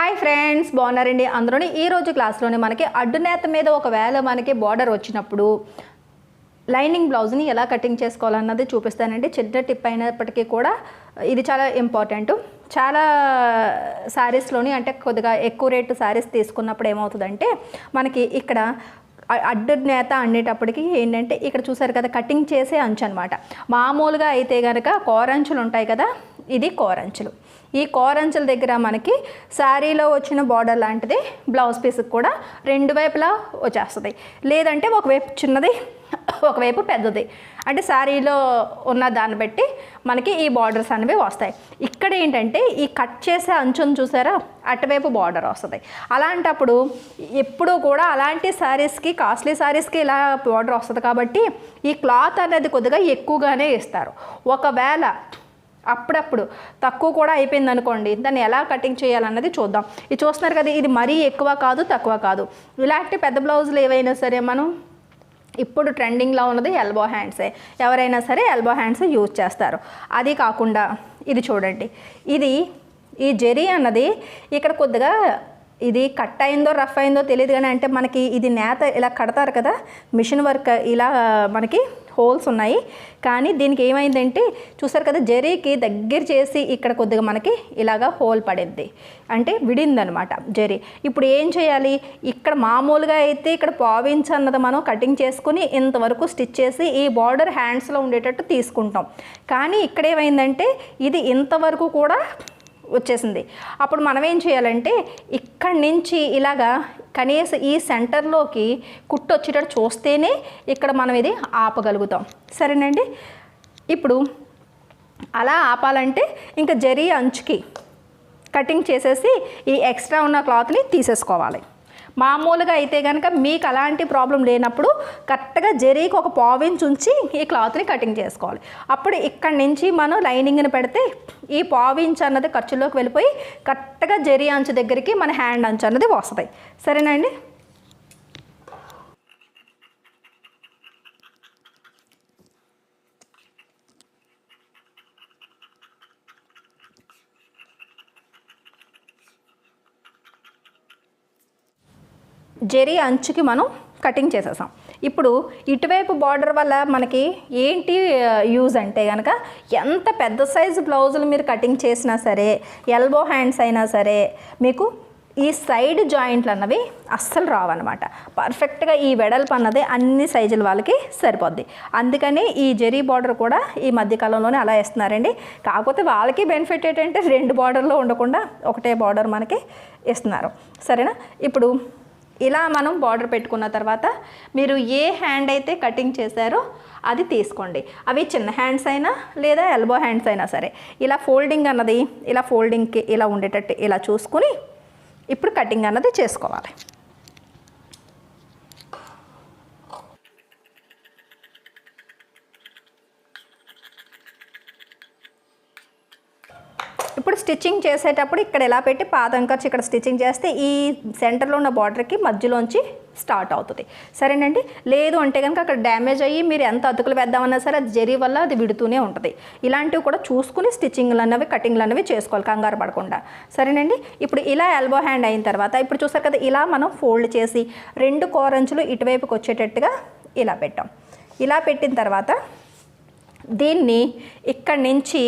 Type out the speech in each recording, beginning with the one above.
Hi friends బాగున్నారండి అందులోని ఈరోజు క్లాస్లోనే మనకి అడ్డునేత మీద ఒకవేళ మనకి బార్డర్ వచ్చినప్పుడు లైనింగ్ బ్లౌజ్ని ఎలా కటింగ్ చేసుకోవాలన్నది చూపిస్తానండి. చిన్న టిప్ అయినప్పటికీ కూడా ఇది చాలా ఇంపార్టెంట్ చాలా శారీస్లోని అంటే కొద్దిగా ఎక్కువ రేటు శారీస్ తీసుకున్నప్పుడు ఏమవుతుందంటే మనకి ఇక్కడ అడ్డు నేత అనేటప్పటికి ఏంటంటే ఇక్కడ చూసారు కదా కటింగ్ చేసే అంచు అనమాట మామూలుగా అయితే కనుక కోరంచులు ఉంటాయి కదా ఇది కోరంచులు ఈ కోరంచుల దగ్గర మనకి శారీలో వచ్చిన బార్డర్ లాంటిది బ్లౌజ్ పీస్కి కూడా రెండు వైపులా వచ్చేస్తుంది. లేదంటే ఒకవైపు చిన్నది ఒకవైపు పెద్దది. అంటే శారీలో ఉన్న దాన్ని బట్టి మనకి ఈ బార్డర్స్ అనేవి వస్తాయి. ఇక్కడ ఏంటంటే ఈ కట్ చేసే అంచును చూసారా? అటువైపు బార్డర్ వస్తుంది. అలాంటప్పుడు ఎప్పుడూ కూడా అలాంటి శారీస్కి కాస్ట్లీ శారీస్కి ఇలా బార్డర్ వస్తుంది కాబట్టి ఈ క్లాత్ అనేది కొద్దిగా ఎక్కువగానే ఇస్తారు. ఒకవేళ అప్పుడప్పుడు తక్కువ కూడా అయిపోయింది అనుకోండి దాన్ని ఎలా కటింగ్ చేయాలన్నది చూద్దాం. ఇది చూస్తున్నారు కదా ఇది మరీ ఎక్కువ కాదు తక్కువ కాదు. ఇలాంటి పెద్ద బ్లౌజులు ఏవైనా సరే మనం ఇప్పుడు ట్రెండింగ్లో ఉన్నది ఎల్బో హ్యాండ్సే ఎవరైనా సరే ఎల్బో హ్యాండ్స్ యూజ్ చేస్తారు. అది కాకుండా ఇది చూడండి. ఇది ఈ జెరీ అన్నది ఇక్కడ కొద్దిగా ఇది కట్ అయిందో రఫ్ అయిందో తెలియదు కానీ అంటే మనకి ఇది నేత ఇలా కడతారు కదా మిషన్ వర్క్ ఇలా మనకి హోల్స్ ఉన్నాయి. కానీ దీనికి ఏమైందంటే చూసారు కదా జరీకి దగ్గర చేసి ఇక్కడ కొద్దిగా మనకి ఇలాగా హోల్ పడింది అంటే విడిందనమాట జరీ. ఇప్పుడు ఏం చేయాలి? ఇక్కడ మామూలుగా అయితే ఇక్కడ పావించ్ అన్నది మనం కటింగ్ చేసుకుని ఇంతవరకు స్టిచ్ చేసి ఈ బార్డర్ హ్యాండ్స్లో ఉండేటట్టు తీసుకుంటాం. కానీ ఇక్కడ ఏమైందంటే ఇది ఇంతవరకు కూడా వచ్చేసింది. అప్పుడు మనం ఏం చేయాలంటే ఇక్కడి నుంచి ఇలాగా కనీసం ఈ సెంటర్లోకి కుట్టు వచ్చేటట్టు చూస్తేనే ఇక్కడ మనం ఇది ఆపగలుగుతాం. సరేనండి? ఇప్పుడు అలా ఆపాలంటే ఇంకా జరీ అంచుకి కటింగ్ చేసేసి ఈ ఎక్స్ట్రా ఉన్న క్లాత్ని తీసేసుకోవాలి. మామూలుగా అయితే కనుక మీకు అలాంటి ప్రాబ్లం లేనప్పుడు కరెక్ట్గా జరీకి ఒక పావించి ఉంచి ఈ క్లాత్ని కటింగ్ చేసుకోవాలి. అప్పుడు ఇక్కడ నుంచి మనం లైనింగ్ని పెడితే ఈ పావించ్ అన్నది ఖర్చులోకి వెళ్ళిపోయి కరెక్ట్గా జరీ అంచు దగ్గరికి మన హ్యాండ్ అంచు అన్నది వస్తుంది. సరేనండి జెరీ అంచుకి మనం కటింగ్ చేసేసాం. ఇప్పుడు ఇటువైపు బార్డర్ వల్ల మనకి ఏంటి యూజ్ అంటే కనుక ఎంత పెద్ద సైజు బ్లౌజులు మీరు కటింగ్ చేసినా సరే ఎల్బో హ్యాండ్స్ అయినా సరే మీకు ఈ సైడ్ జాయింట్లు అన్నవి అస్సలు రావన్నమాట. పర్ఫెక్ట్గా ఈ వెడల్పు అన్నది అన్ని సైజుల వాళ్ళకి సరిపోద్ది. అందుకని ఈ జెరీ బార్డర్ కూడా ఈ మధ్యకాలంలోనే అలా ఇస్తున్నారండి కాకపోతే వాళ్ళకి బెనిఫిట్ ఏంటంటే రెండు బార్డర్లో ఉండకుండా ఒకటే బార్డర్ మనకి ఇస్తున్నారు. సరేనా? ఇప్పుడు ఇలా మనం బార్డర్ పెట్టుకున్న తర్వాత మీరు ఏ హ్యాండ్ అయితే కటింగ్ చేశారో అది తీసుకోండి. అవి చిన్న హ్యాండ్స్ అయినా లేదా ఎల్బో హ్యాండ్స్ అయినా సరే. ఇలా ఫోల్డింగ్ అన్నది ఇలా ఫోల్డింగ్కి ఇలా ఉండేటట్టు ఇలా చూసుకుని ఇప్పుడు కటింగ్ అన్నది చేసుకోవాలి. ఇప్పుడు స్టిచ్చింగ్ చేసేటప్పుడు ఇక్కడ ఎలా పెట్టి పాదం ఖర్చు ఇక్కడ స్టిచ్చింగ్ చేస్తే ఈ సెంటర్లో ఉన్న బార్డర్కి మధ్యలోంచి స్టార్ట్ అవుతుంది. సరేనండి? లేదు అంటే కనుక అక్కడ డ్యామేజ్ అయ్యి మీరు ఎంత అతుకులు వేద్దామన్నా సరే అది జరీ వల్ల అది విడుతూనే ఉంటుంది. ఇలాంటివి కూడా చూసుకుని స్టిచ్చింగ్లు అన్నవి కటింగ్లు అన్నవి చేసుకోవాలి కంగారు పడకుండా. సరేనండి? ఇప్పుడు ఇలా ఎల్బో హ్యాండ్ అయిన తర్వాత ఇప్పుడు చూసారు కదా ఇలా మనం ఫోల్డ్ చేసి రెండు కోరంచులు ఇటువైపుకి వచ్చేటట్టుగా ఇలా పెట్టాం. ఇలా పెట్టిన తర్వాత దీన్ని ఇక్కడి నుంచి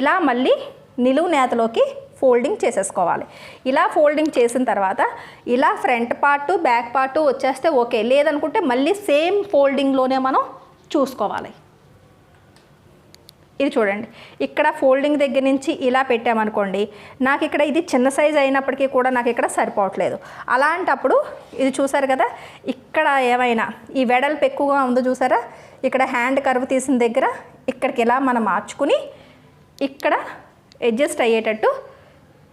ఇలా మళ్ళీ నిలువు నేతలోకి ఫోల్డింగ్ చేసేసుకోవాలి. ఇలా ఫోల్డింగ్ చేసిన తర్వాత ఇలా ఫ్రంట్ పార్టు బ్యాక్ పార్టు వచ్చేస్తే ఓకే. లేదనుకుంటే మళ్ళీ సేమ్ ఫోల్డింగ్లోనే మనం చూసుకోవాలి. ఇది చూడండి. ఇక్కడ ఫోల్డింగ్ దగ్గర నుంచి ఇలా పెట్టామనుకోండి నాకు ఇక్కడ ఇది చిన్న సైజ్ అయినప్పటికీ కూడా నాకు ఇక్కడ సరిపోవట్లేదు. అలాంటప్పుడు ఇది చూసారు కదా ఇక్కడ ఏమైనా ఈ వెడల్పు ఎక్కువగా ఉందో చూసారా? ఇక్కడ హ్యాండ్ కర్వ్ తీసిన దగ్గర ఇక్కడికి ఇలా మనం మార్చుకుని ఇక్కడ అడ్జస్ట్ అయ్యేటట్టు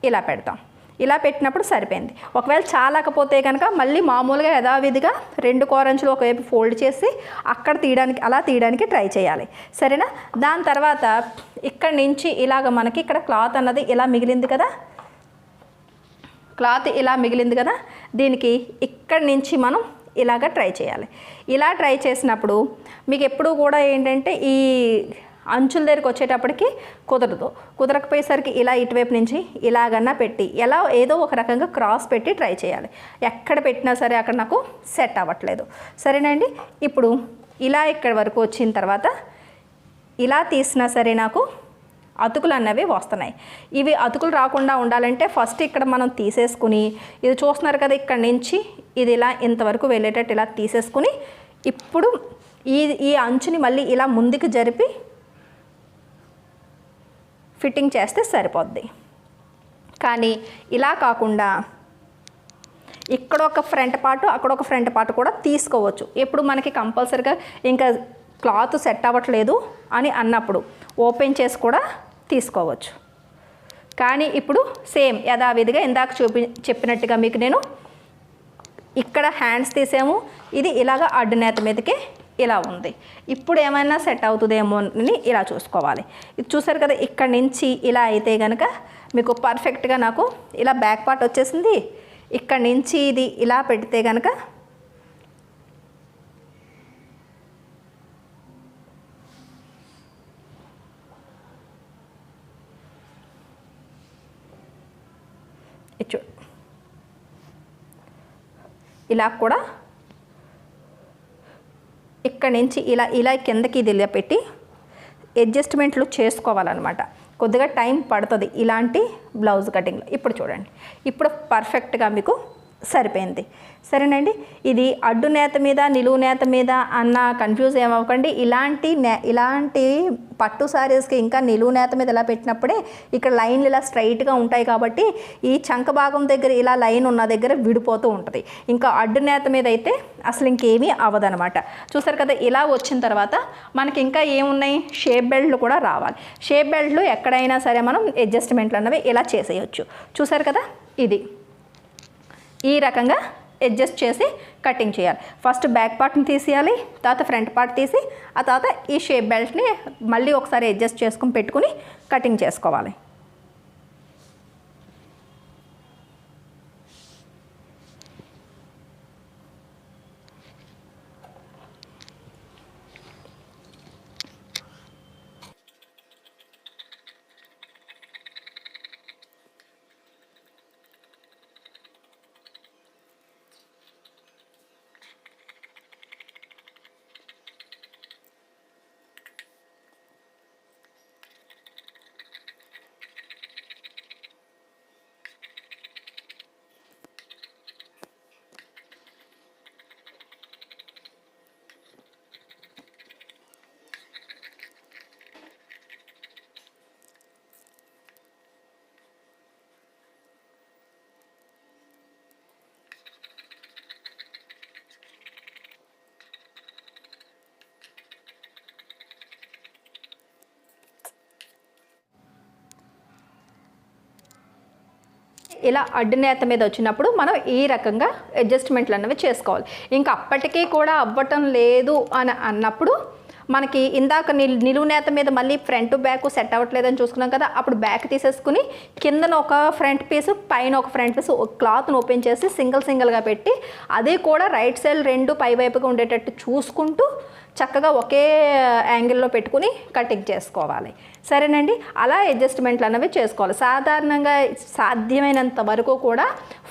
ఇలా పెడతాం. ఇలా పెట్టినప్పుడు సరిపోయింది. ఒకవేళ చాలకపోతే కనుక మళ్ళీ మామూలుగా యథావిధిగా రెండు కోరంచులు ఒకవైపు ఫోల్డ్ చేసి అక్కడ తీయడానికి అలా తీయడానికి ట్రై చేయాలి. సరేనా? దాని తర్వాత ఇక్కడ నుంచి ఇలాగ మనకి ఇక్కడ క్లాత్ అన్నది ఇలా మిగిలింది కదా? క్లాత్ ఇలా మిగిలింది కదా? దీనికి ఇక్కడి నుంచి మనం ఇలాగ ట్రై చేయాలి. ఇలా ట్రై చేసినప్పుడు మీకు ఎప్పుడు కూడా ఏంటంటే ఈ అంచుల దగ్గరికి వచ్చేటప్పటికి కుదరదు. కుదరకపోయేసరికి ఇలా ఇటువైపు నుంచి ఇలాగన్నా పెట్టి ఎలా ఏదో ఒక రకంగా క్రాస్ పెట్టి ట్రై చేయాలి. ఎక్కడ పెట్టినా సరే అక్కడ నాకు సెట్ అవ్వట్లేదు. సరేనండి? ఇప్పుడు ఇలా ఇక్కడ వరకు వచ్చిన తర్వాత ఇలా తీసినా సరే నాకు అతుకులు అన్నవి వస్తున్నాయి. ఇవి అతుకులు రాకుండా ఉండాలంటే ఫస్ట్ ఇక్కడ మనం తీసేసుకుని ఇది చూస్తున్నారు కదా ఇక్కడ నుంచి ఇది ఇలా ఇంతవరకు వెళ్ళేటట్టు ఇలా తీసేసుకుని ఇప్పుడు ఈ ఈ అంచుని మళ్ళీ ఇలా ముందుకు జరిపి ఫిట్టింగ్ చేస్తే సరిపోద్ది. కానీ ఇలా కాకుండా ఇక్కడ ఒక ఫ్రంట్ పార్ట్ అక్కడ ఒక ఫ్రంట్ పార్ట్ కూడా తీసుకోవచ్చు. ఎప్పుడు మనకి కంపల్సరిగా ఇంకా క్లాత్ సెట్ అవ్వట్లేదు అని అన్నప్పుడు ఓపెన్ చేసి కూడా తీసుకోవచ్చు. కానీ ఇప్పుడు సేమ్ యథావిధిగా ఇందాక చూపి చెప్పినట్టుగా మీకు నేను ఇక్కడ హ్యాండ్స్ తీసాము. ఇది ఇలాగ అడ్డునేత మీదకి ఇలా ఉంది. ఇప్పుడు ఏమైనా సెట్ అవుతుందేమో అని ఇలా చూసుకోవాలి. ఇది చూసారు కదా ఇక్కడ నుంచి ఇలా అయితే కనుక మీకు పర్ఫెక్ట్గా నాకు ఇలా బ్యాక్ పార్ట్ వచ్చేసింది. ఇక్కడ నుంచి ఇది ఇలా పెడితే కనుక చూ ఇలా కూడా ఇక్కడ నుంచి ఇలా ఇలా కిందకి ఇది పెట్టి అడ్జస్ట్మెంట్లు చేసుకోవాలన్నమాట. కొద్దిగా టైం పడుతుంది ఇలాంటి బ్లౌజ్ కటింగ్లో. ఇప్పుడు చూడండి. ఇప్పుడు పర్ఫెక్ట్గా మీకు సరిపోయింది. సరేనండి? ఇది అడ్డు నేత మీద నిలువు నేత మీద అన్న కన్ఫ్యూజ్ ఏమవ్వకండి. ఇలాంటి నే ఇలాంటి పట్టు సారీస్కి ఇంకా నిలువు నేత మీద ఇలా పెట్టినప్పుడే ఇక్కడ లైన్లు ఇలా స్ట్రైట్గా ఉంటాయి కాబట్టి ఈ చంక భాగం దగ్గర ఇలా లైన్ ఉన్న దగ్గర విడిపోతూ ఉంటుంది. ఇంకా అడ్డు నేత మీద అయితే అసలు ఇంకేమీ అవ్వదనమాట చూసారు కదా ఇలా వచ్చిన తర్వాత మనకి ఇంకా ఏమున్నాయి? షేప్ బెల్ట్లు కూడా రావాలి. షేప్ బెల్ట్లు ఎక్కడైనా సరే మనం అడ్జస్ట్మెంట్లు అన్నవి ఇలా చేసేయచ్చు. చూసారు కదా? ఇది. ఈ రకంగా అడ్జస్ట్ చేసి కటింగ్ చేయాలి. ఫస్ట్ బ్యాక్ పార్ట్ని తీసేయాలి తర్వాత ఫ్రంట్ పార్ట్ తీసి ఆ తర్వాత ఈ షేప్ బెల్ట్ని మళ్ళీ ఒకసారి అడ్జస్ట్ చేసుకుని పెట్టుకుని కటింగ్ చేసుకోవాలి. ఇలా అడ్డునేత మీద వచ్చినప్పుడు మనం ఈ రకంగా అడ్జస్ట్మెంట్లు అనేవి చేసుకోవాలి. ఇంకా అప్పటికీ కూడా అవ్వటం లేదు అని అన్నప్పుడు మనకి ఇందాక నిల్ నిలువు నేత మీద మళ్ళీ ఫ్రంట్ బ్యాక్ సెట్ అవ్వట్లేదని చూసుకున్నాం కదా అప్పుడు బ్యాక్ తీసేసుకుని కిందన ఒక ఫ్రంట్ పీస్ పైన ఒక ఫ్రంట్ పీస్ క్లాత్ను ఓపెన్ చేసి సింగిల్ సింగిల్గా పెట్టి అదే కూడా రైట్ సైడ్ రెండు పై వైపుగా ఉండేటట్టు చూసుకుంటూ చక్కగా ఒకే యాంగిల్లో పెట్టుకుని కటింగ్ చేసుకోవాలి. సరేనండి? అలా అడ్జస్ట్మెంట్లు అనేవి చేసుకోవాలి. సాధారణంగా సాధ్యమైనంత వరకు కూడా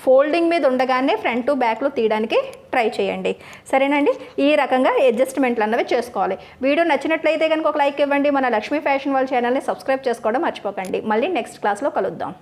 ఫోల్డింగ్ మీద ఉండగానే ఫ్రంట్ బ్యాక్లు తీయడానికి ట్రై చేయండి. సరేనండి? ఈ రకంగా అడ్జస్ట్మెంట్లు అన్నవి చేసుకోవాలి. వీడియో నచ్చినట్లయితే కనుక ఒక లైక్ ఇవ్వండి. మన లక్ష్మీ ఫ్యాషన్ వాళ్ళ ఛానల్ని సబ్స్క్రైబ్ చేసుకోవడం మర్చిపోకండి. మళ్ళీ నెక్స్ట్ క్లాస్లో కలుద్దాం.